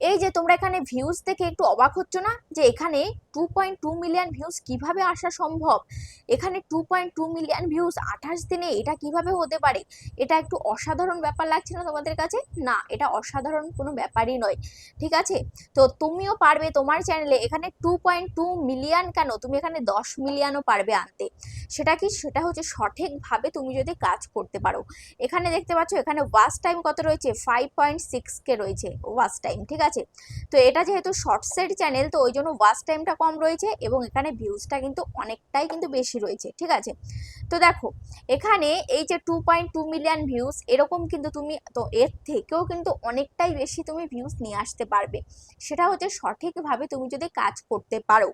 এই যে তোমরা এখানে ভিউজ দেখে একটু অবাক হচ্ছ না? যে এখানে two point two million views কীভাবে আসা সম্ভব? এখানে two point two million views আঠাশ দিনে এটা কীভাবে হতে পারে? এটা একটু অসাধারণ ব্যাপার লাগছে না তোমাদের কাছে? না, এটা অসাধারণ কোনো ব্যাপারই নয়। ঠিক আছে? তো তুমিও পারবে তোমার চ্যানেলে এখানে টু পয়েন্ট টু মিলিয়ন কেন? তুমি এখানে দশ মিলিয়নও পারবে আনতে। সেটা কি? সেটা হচ্ছে সঠিকভাবে তুমি যদি কাজ করতে পারো। এখানে দেখতে পাচ্ছ, এখানে ওয়াচ টাইম কত রয়েছে? ফাইভ পয়েন্ট সিক্স কে রয়েছে ওয়াচ টাইম ঠিক আছে? তো এটা যেহেতু শর্টসের চ্যানেল তো ওই জন্য ওয়াচ টাইমটা কম রয়েছে এবং এখানে ভিউজটা কিন্তু অনেকটাই কিন্তু বেশি রয়েছে ঠিক আছে? তো দেখো, এখানে এই যে two point two million views এরকম কিন্তু তুমি, তো এর থেকেও কিন্তু অনেকটাই বেশি তুমি ভিউস নিয়ে আসতে পারবে। সেটা হচ্ছে সঠিকভাবে তুমি যদি কাজ করতে পারো।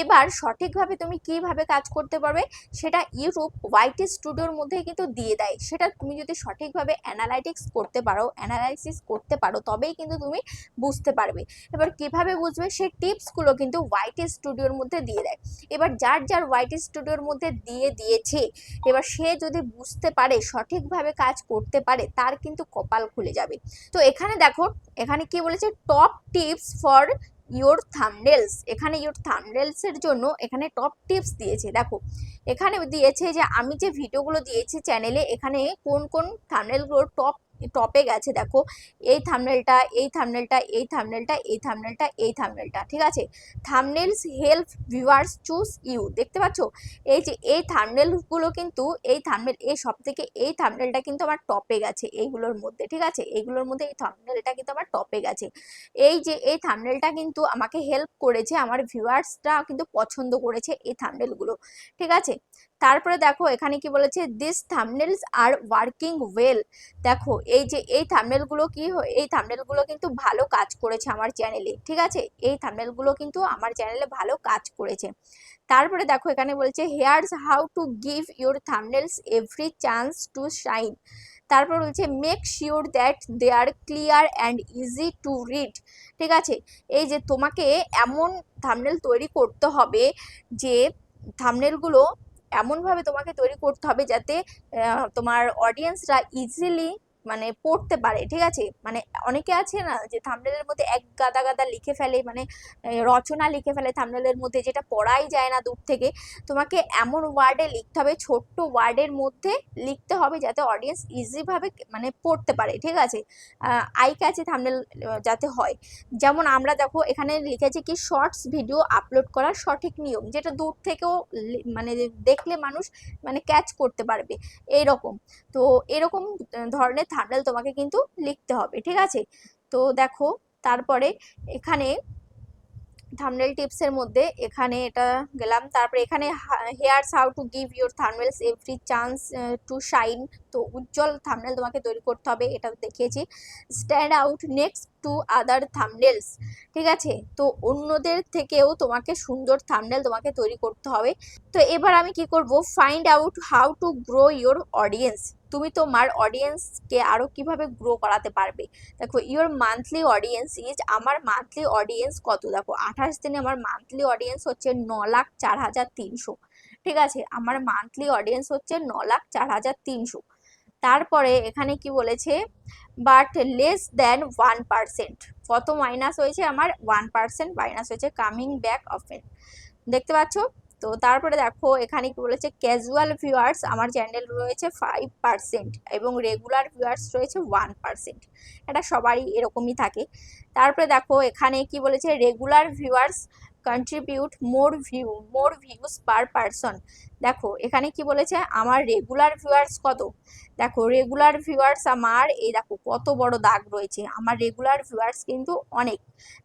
এবার সঠিকভাবে তুমি কীভাবে কাজ করতে পারবে, সেটা ইউটিউব ওয়াইটি স্টুডিওর মধ্যে কিন্তু দিয়ে দেয়। সেটা তুমি যদি সঠিকভাবে অ্যানালাইটিক্স করতে পারো অ্যানালাইসিস করতে পারো, তবেই কিন্তু তুমি বুঝতে পারবে। এবার কীভাবে বুঝবে সেই টিপসগুলো কিন্তু ওয়াইটি স্টুডিওর মধ্যে দিয়ে দেয়। এবার যার যার ওয়াইটি স্টুডিওর মধ্যে দিয়ে দিয়েছে এবার সে যদি বুঝতে পারে, সঠিকভাবে কাজ করতে পারে, তার কিন্তু কপাল খুলে যাবে। তো এখানে দেখো, এখানে কি বলেছে? Top tips for your thumbnails এখানে ইয়োর থামডেলসের জন্য এখানে টপ টিপস দিয়েছে। দেখো, এখানে দিয়েছে যে, আমি যে ভিডিওগুলো দিয়েছি চ্যানেলে এখানে কোন কোন থামডেলগুলোর টপ টপে গেছে, দেখো। এই থামনেলটা এই থামনেলটা এই থামনেলটা এই থামনেলটা এই থামনেলটা ঠিক আছে? Thumbnails help viewers choose you দেখতে পাচ্ছ? এই যে, এই থামনেলগুলো কিন্তু, এই থামনেল এই সব থেকে এই থামনেলটা কিন্তু আমার টপে গেছে এইগুলোর মধ্যে, ঠিক আছে? এইগুলোর মধ্যে এই থামনেলটা কিন্তু আমার টপে গেছে। এই যে, এই থামনেলটা কিন্তু আমাকে হেল্প করেছে, আমার ভিউয়ার্সরা কিন্তু পছন্দ করেছে এই থামনেলগুলো ঠিক আছে? তারপরে দেখো, এখানে কি বলেছে this thumbnails are working well দেখো, এই যে, এই থামনেলগুলো কি, এই থামনেলগুলো কিন্তু ভালো কাজ করেছে আমার চ্যানেলে ঠিক আছে? এই থামনেলগুলো কিন্তু আমার চ্যানেলে ভালো কাজ করেছে। তারপরে দেখো, এখানে বলছে here's how to give your thumbnails every chance to shine তারপর বলছে make sure that they are clear and easy to read ঠিক আছে? এই যে, তোমাকে এমন থামনেল তৈরি করতে হবে যে থামনেলগুলো এমনভাবে তোমাকে তৈরি করতে হবে যাতে তোমার অডিয়েন্সরা ইজিলি মানে পড়তে পারে, ঠিক আছে? মানে অনেকে আছে না যে থামনেলের মধ্যে এক গাদা গাদা লিখে ফেলে মানে রচনা লিখে ফেলে থামনেলের মধ্যে যেটা পড়াই যায় না দূর থেকে। তোমাকে এমন ওয়ার্ডে লিখতে হবে, ছোট্ট ওয়ার্ডের মধ্যে লিখতে হবে যাতে অডিয়েন্স ইজিভাবে মানে পড়তে পারে, ঠিক আছে? আই ক্যাচে থামনেল যাতে হয়। যেমন আমরা দেখো এখানে লিখেছি কি শর্টস ভিডিও আপলোড করার সঠিক নিয়ম, যেটা দূর থেকেও মানে দেখলে মানুষ মানে ক্যাচ করতে পারবে এই রকম তো এরকম ধরনের থামনেল তোমাকে কিন্তু লিখতে হবে, ঠিক আছে? তো দেখো, তারপরে এখানে থামনেল টিপসের মধ্যে এখানে এটা গেলাম, তারপরে এখানে here's how to give your thumbnails every chance to shine তো উজ্জ্বল থামনেল তোমাকে তৈরি করতে হবে, এটা দেখিয়েছি। Stand out next to other thumbnails ঠিক আছে? তো অন্যদের থেকেও তোমাকে সুন্দর থামনেল তোমাকে তৈরি করতে হবে। তো এবার আমি কি করব? Find out how to grow your audience তুমি তোমার অডিয়েন্সকে আরও কীভাবে গ্রো করাতে পারবে? দেখো ইওর মান্থলি অডিয়েন্স ইজ আমার মান্থলি অডিয়েন্স কত? দেখো, আঠাশ দিনে আমার মান্থলি অডিয়েন্স হচ্ছে ন লাখ চার হাজার তিনশো। ঠিক আছে? আমার মান্থলি অডিয়েন্স হচ্ছে ন লাখ চার হাজার তিনশো। তারপরে এখানে কি বলেছে? But less than one percent কত মাইনাস হয়েছে আমার? ওয়ান পার্সেন্ট মাইনাস হয়েছে। কামিং ব্যাক অফেন দেখতে পাচ্ছ? তো তারপরে দেখো, এখানে কি বলেছে? ক্যাজুয়াল ভিউয়ার্স আমার চ্যানেল রয়েছে ফাইভ পার্সেন্ট এবং রেগুলার ভিউয়ার্স রয়েছে ওয়ান পার্সেন্ট এটা সবারই এরকমই থাকে। তারপরে দেখো, এখানে কি বলেছে? Regular viewers contribute more view more views per person দেখো, এখানে কি বলেছে? আমার রেগুলার ভিউয়ার্স কত? দেখো রেগুলার ভিউয়ার্স আমার, এই দেখো, কত বড় দাগ রয়েছে। আমার রেগুলার ভিউয়ার্স কিন্তু অনেক।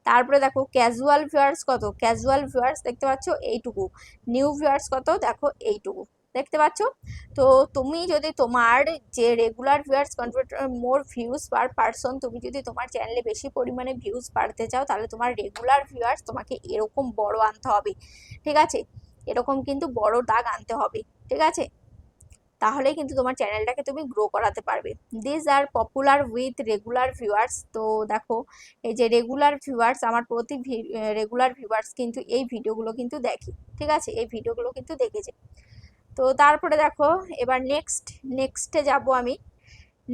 তারপরে দেখো ক্যাজুয়াল ভিউয়ার্স কত? ক্যাজুয়াল ভিউয়ার্স দেখতে পাচ্ছ, এইটুকু। নিউ ভিউয়ার্স কত? দেখো, এইটুকু। দেখতে পাচ্ছ? তো তুমি যদি তোমার যে regular viewers convert more views per person তুমি যদি তোমার চ্যানেলে বেশি পরিমাণে ভিউজ বাড়তে চাও, তাহলে তোমার রেগুলার ভিউয়ার্স তোমাকে এরকম বড় আনতে হবে। ঠিক আছে? এরকম কিন্তু বড় দাগ আনতে হবে। ঠিক আছে? তাহলে কিন্তু তোমার চ্যানেলটাকে তুমি গ্রো করাতে পারবে। This are popular with regular viewers তো দেখো, এই যে রেগুলার ভিউয়ার্স আমার প্রতি রেগুলার ভিউয়ার্স কিন্তু এই ভিডিওগুলো কিন্তু দেখে। ঠিক আছে? এই ভিডিওগুলো কিন্তু দেখেছে। তো তারপরে দেখো, এবার নেক্সট নেক্সটে যাব আমি।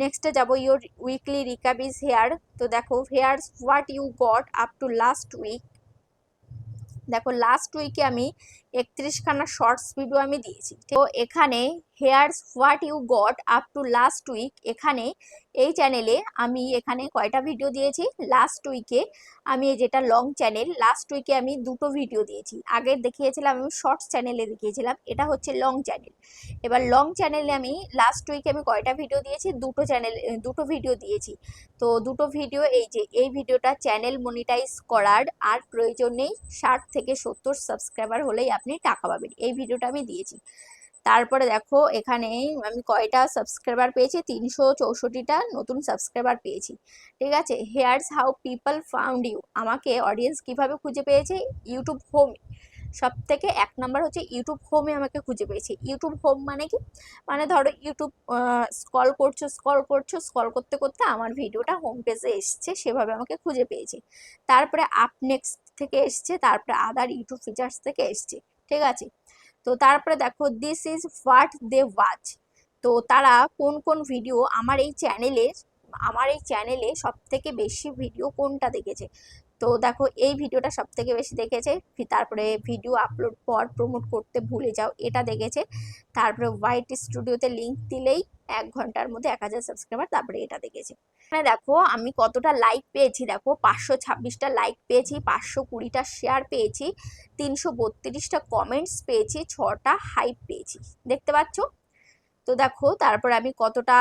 নেক্সটে যাব your weekly recap is here তো দেখো here what you got up to last week দেখো লাস্ট উইকে আমি একত্রিশখানা শর্টস ভিডিও আমি দিয়েছি। তো এখানে here's what you got up to last week এখানে এই চ্যানেলে আমি এখানে কয়টা ভিডিও দিয়েছি? লাস্ট উইকে আমি যেটা লং চ্যানেল লাস্ট উইকে আমি দুটো ভিডিও দিয়েছি। আগে দেখিয়েছিলাম আমি শর্টস চ্যানেলে দেখিয়েছিলাম, এটা হচ্ছে লং চ্যানেল এবার লং চ্যানেলে আমি লাস্ট উইকে আমি কয়টা ভিডিও দিয়েছি? দুটো চ্যানেল দুটো ভিডিও দিয়েছি। তো দুটো ভিডিও এই যে, এই ভিডিওটা চ্যানেল মনিটাইজ করার আর প্রয়োজন নেই। ষাট থেকে সত্তর সাবস্ক্রাইবার হলেই আপনি টাকা পাবেন। এই ভিডিওটা আমি দিয়েছি। তারপরে দেখো, এখানে আমি কয়টা সাবস্ক্রাইবার পেয়েছি? তিনশো চৌষট্টিটা নতুন সাবস্ক্রাইবার পেয়েছি। ঠিক আছে? Here's how people found you আমাকে অডিয়েন্স কীভাবে খুঁজে পেয়েছে? ইউটিউব হোম সব থেকে এক নাম্বার হচ্ছে ইউটিউব হোমে আমাকে খুঁজে পেয়েছে। ইউটিউব হোম মানে কি? মানে ধরো ইউটিউব স্কল করছ স্কল করছ স্কল করতে করতে আমার ভিডিওটা হোম পেজে এসছে, সেভাবে আমাকে খুঁজে পেয়েছে। তারপরে আপ নেক্সট থেকে এসছে, তারপরে আদার ইউটিউব ফিচার্স থেকে এসছে। ঠিক আছে? তো তারপরে দেখো this is what they watch তো তারা কোন কোন ভিডিও আমার এই চ্যানেলে আমার এই চ্যানেলে সব থেকে বেশি ভিডিও কোনটা দেখেছে? তো দেখো, এই ভিডিওটা সব থেকে বেশি দেখেছে। তারপরে ভিডিও আপলোড পর প্রমোট করতে ভুলে যাও, এটা দেখেছে। তারপরে হোয়াইট স্টুডিওতে লিঙ্ক দিলেই এক ঘণ্টার মধ্যে এক হাজার সাবস্ক্রাইবার তারপরে এটা দেখেছে। এখানে দেখো, আমি কতটা লাইক পেয়েছি, দেখো, পাঁচশো ছাব্বিশটা লাইক পেয়েছি, পাঁচশো কুড়িটা শেয়ার পেয়েছি, তিনশো বত্রিশটা কমেন্টস পেয়েছি, ছটা হাইপ পেয়েছি, দেখতে পাচ্ছ? তো দেখো, তারপর আমি কতটা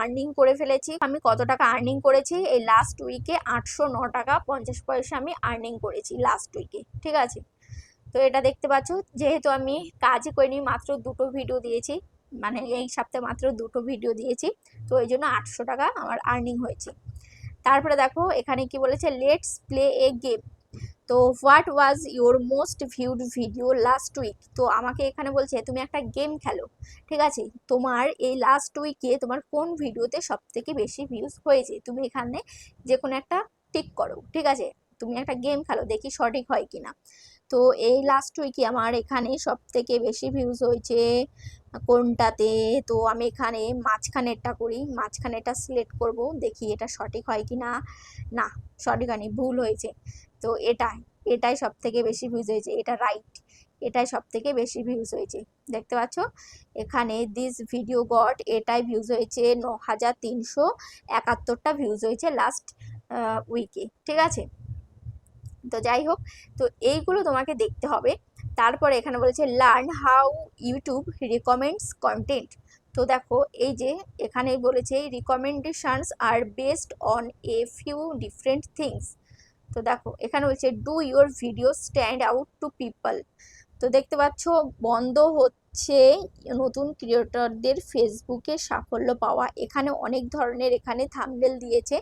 আর্নিং করে ফেলেছি, আমি কত টাকা আর্নিং করেছি, এই লাস্ট উইকে আটশো ন টাকা পঞ্চাশ পয়সা আমি আর্নিং করেছি লাস্ট উইকে ঠিক আছে? তো এটা দেখতে পাচ্ছ, যেহেতু আমি কাজই করিনি, মাত্র দুটো ভিডিও দিয়েছি মানে এই সপ্তাহে মাত্র দুটো ভিডিও দিয়েছি। তো এই জন্য আটশো টাকা আমার আর্নিং হয়েছে। তারপরে দেখো, এখানে কি বলেছে লেটস প্লে এ গেম তো what was your most viewed video last week তো আমাকে এখানে বলছে, তুমি একটা গেম খেলো। ঠিক আছে? তোমার এই লাস্ট উইকে তোমার কোন ভিডিওতে সব থেকে বেশি ভিউজ হয়েছে? তুমি এখানে যে কোনো একটা টিক করো, ঠিক আছে? তুমি একটা গেম খেলো, দেখি সঠিক হয় কিনা। তো এই লাস্ট উইকে আমার এখানে সব থেকে বেশি ভিউজ হয়েছে কোনটাতে? তো আমি এখানে মাঝখানেরটা করি, মাঝখানেরটা সিলেক্ট করব, দেখি এটা সঠিক হয় কি না না সঠিক হয়নি, ভুল হয়েছে। তো এটাই এটাই সব থেকে বেশি ভিউজ হয়েছে, এটা রাইট এটাই সব থেকে বেশি ভিউজ হয়েছে। দেখতে পাচ্ছ? এখানে দিস ভিডিও গড এটাই ভিউজ হয়েছে ন হাজার তিনশো একাত্তরটা ভিউজ হয়েছে লাস্ট উইকে ঠিক আছে? তো যাই হোক, তো এইগুলো তোমাকে দেখতে হবে। তারপরে এখানে বলেছে learn how YouTube recommends content তো দেখো, এই যে এখানে বলেছে recommendations are based on a few different things তো দেখো, এখানে বলছে do your video stand out to people তো দেখতে পাচ্ছ, বন্ধ হচ্ছে নতুন ক্রিয়েটরদের ফেসবুকে সাফল্য পাওয়া। এখানে অনেক ধরনের এখানে থামনেল দিয়েছে।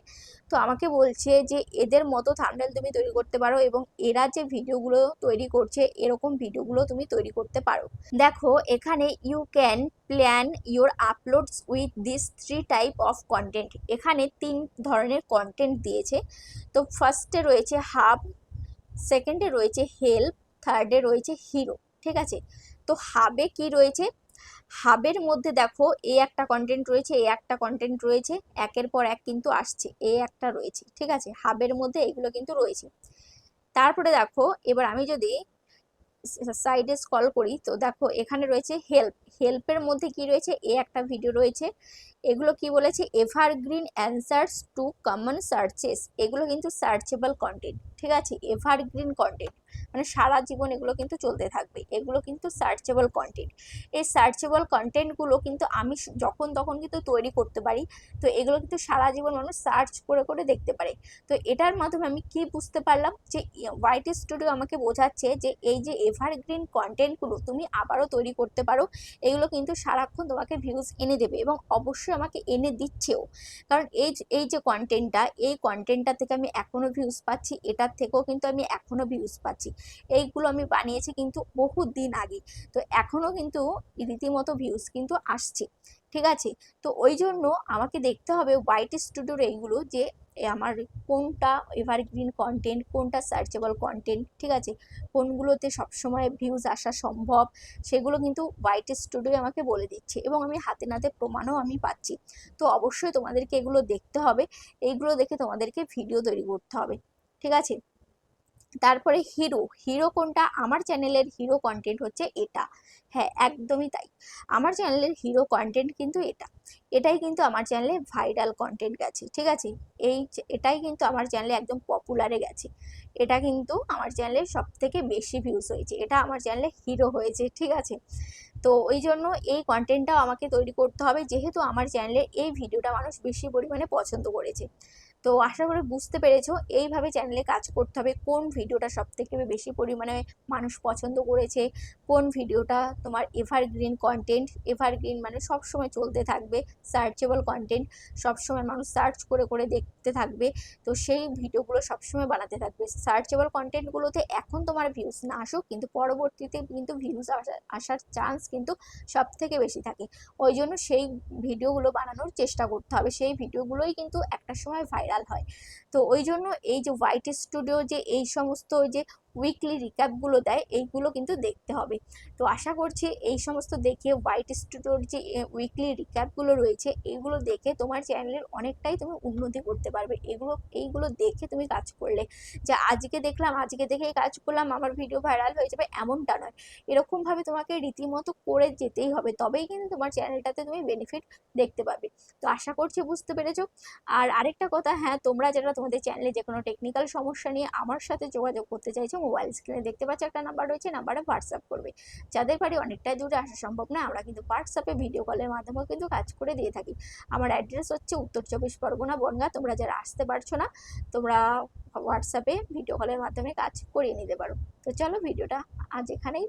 তো আমাকে বলছে যে, এদের মতো থামনেল তুমি তৈরি করতে পারো এবং এরা যে ভিডিওগুলো তৈরি করছে, এরকম ভিডিওগুলো তুমি তৈরি করতে পারো। দেখো, এখানে you can plan your uploads with this three type of content এখানে তিন ধরনের কন্টেন্ট দিয়েছে। তো ফার্স্টে রয়েছে হাব সেকেন্ডে রয়েছে হেল্প থার্ডে রয়েছে হিরো ঠিক আছে? তো হাবে কি রয়েছে? হাবের মধ্যে দেখো এ একটা কন্টেন্ট রয়েছে, এ একটা কন্টেন্ট রয়েছে, একের পর এক কিন্তু আসছে, এ একটা রয়েছে, ঠিক আছে? হাবের মধ্যে এগুলো কিন্তু রয়েছে। তারপরে দেখো, এবার আমি যদি সাইডে স্কল করি, তো দেখো এখানে রয়েছে হেল্প হেল্পের মধ্যে কি রয়েছে? এ একটা ভিডিও রয়েছে, এগুলো কি বলেছে? Evergreen answers to common searches এগুলো কিন্তু সার্চেবল কন্টেন্ট ঠিক আছে? এভারগ্রিন কন্টেন্ট মানে সারা জীবন এগুলো কিন্তু চলতে থাকবে। এগুলো কিন্তু সার্চেবল কন্টেন্ট এই সার্চেবল কন্টেন্টগুলো কিন্তু আমি যখন তখন কিন্তু তৈরি করতে পারি। তো এগুলো কিন্তু সারা জীবন মানুষ সার্চ করে করে দেখতে পারে। তো এটার মাধ্যমে আমি কি বুঝতে পারলাম যে হোয়াইট স্টুডিও আমাকে বোঝাচ্ছে যে, এই যে এভারগ্রিন কন্টেন্টগুলো তুমি আবারও তৈরি করতে পারো। এগুলো কিন্তু সারাক্ষণ তোমাকে ভিউজ এনে দেবে এবং অবশ্যই আমাকে এনে দিচ্ছেও। কারণ এই এই যে কন্টেন্টটা এই কন্টেন্টটা থেকে আমি এখনও ভিউজ পাচ্ছি এটার থেকেও কিন্তু আমি এখনও ভিউজ পাচ্ছি। এইগুলো আমি বানিয়েছি কিন্তু বহু দিন আগে। তো এখনও কিন্তু রীতিমতো ভিউজ কিন্তু আসছে। ঠিক আছে? তো ওই জন্য আমাকে দেখতে হবে হোয়াইট স্টুডিওর এইগুলো যে আমার কোনটা এভারগ্রিন কন্টেন্ট কোনটা সার্চেবল কন্টেন্ট ঠিক আছে? কোনগুলোতে সবসময় ভিউজ আসা সম্ভব? সেগুলো কিন্তু হোয়াইট স্টুডিও আমাকে বলে দিচ্ছে এবং আমি হাতে নাতে প্রমাণও আমি পাচ্ছি। তো অবশ্যই তোমাদেরকে এগুলো দেখতে হবে। এইগুলো দেখে তোমাদেরকে ভিডিও তৈরি করতে হবে। ঠিক আছে? তারপরে হিরো হিরো কোনটা? আমার চ্যানেলের হিরো কন্টেন্ট হচ্ছে এটা। হ্যাঁ একদমই তাই। আমার চ্যানেলের হিরো কন্টেন্ট কিন্তু এটা। এটাই কিন্তু আমার চ্যানেলে ভাইরাল কন্টেন্ট গেছে, ঠিক আছে? এই এটাই কিন্তু আমার চ্যানেলে একদম পপুলারে গেছে। এটা কিন্তু আমার চ্যানেলে সব থেকে বেশি ভিউজ হয়েছে। এটা আমার চ্যানেলে হিরো হয়েছে, ঠিক আছে? তো ওই জন্য এই কন্টেন্টটাও আমাকে তৈরি করতে হবে। যেহেতু আমার চ্যানেলে এই ভিডিওটা মানুষ বেশি পরিমাণে পছন্দ করেছে। তো আশা করি বুঝতে পেরেছ, এইভাবে চ্যানেলে কাজ করতে হবে, কোন ভিডিওটা সব থেকে বেশি পরিমাণে মানুষ পছন্দ করেছে, কোন ভিডিওটা তোমার এভারগ্রিন কন্টেন্ট এভারগ্রিন মানে সব সময় চলতে থাকবে সার্চেবল কন্টেন্ট সবসময় মানুষ সার্চ করে করে দেখতে থাকবে, তো সেই ভিডিওগুলো সবসময় বানাতে থাকবে। সার্চেবল কন্টেন্টগুলোতে এখন তোমার ভিউজ না আসুক, কিন্তু পরবর্তীতে কিন্তু ভিউজ আসার চান্স কিন্তু সব থেকে বেশি থাকে। ওই জন্য সেই ভিডিওগুলো বানানোর চেষ্টা করতে হবে, সেই ভিডিওগুলোই কিন্তু একটা সময় ভাইরাল হয়। তো ওই জন্য এই যে হোয়াইট স্টুডিও যে এই সমস্ত যে উইকলি রিক্যাপগুলো দেয়, এইগুলো কিন্তু দেখতে হবে। তো আশা করছি এই সমস্ত দেখে হোয়াইট স্টুডিওর যে উইকলি রিক্যাপগুলো রয়েছে, এইগুলো দেখে তোমার চ্যানেলের অনেকটাই তুমি উন্নতি করতে পারবে। এগুলো, এইগুলো দেখে তুমি কাজ করলে, যে আজকে দেখলাম, আজকে দেখে কাজ করলাম, আমার ভিডিও ভাইরাল হয়ে যাবে, এমনটা নয়। এরকমভাবে তোমাকে রীতিমতো করে যেতেই হবে, তবেই কিন্তু তোমার চ্যানেলটাতে তুমি বেনিফিট দেখতে পাবে। তো আশা করছি বুঝতে পেরেছ। আর আরেকটা কথা হ্যাঁ তোমরা যারা তোমাদের চ্যানেলে যে কোনো টেকনিক্যাল সমস্যা নিয়ে আমার সাথে যোগাযোগ করতে চাইছো মোবাইল স্ক্রিনে দেখতে পাচ্ছ একটা নাম্বার রয়েছে নাম্বারে হোয়াটসঅ্যাপ করবে। যাদের বাড়ি অনেকটাই দূরে আসা সম্ভব না আমরা কিন্তু হোয়াটসঅ্যাপে ভিডিও কলের মাধ্যমেও কিন্তু কাজ করে দিয়ে থাকি। আমার অ্যাড্রেস হচ্ছে উত্তর চব্বিশ পরগনা বনগা, তোমরা যারা আসতে পারছ না, তোমরা হোয়াটসঅ্যাপে ভিডিও কলের মাধ্যমে কাজ করিয়ে নিতে পারো। তো চলো ভিডিওটা আজ এখানেই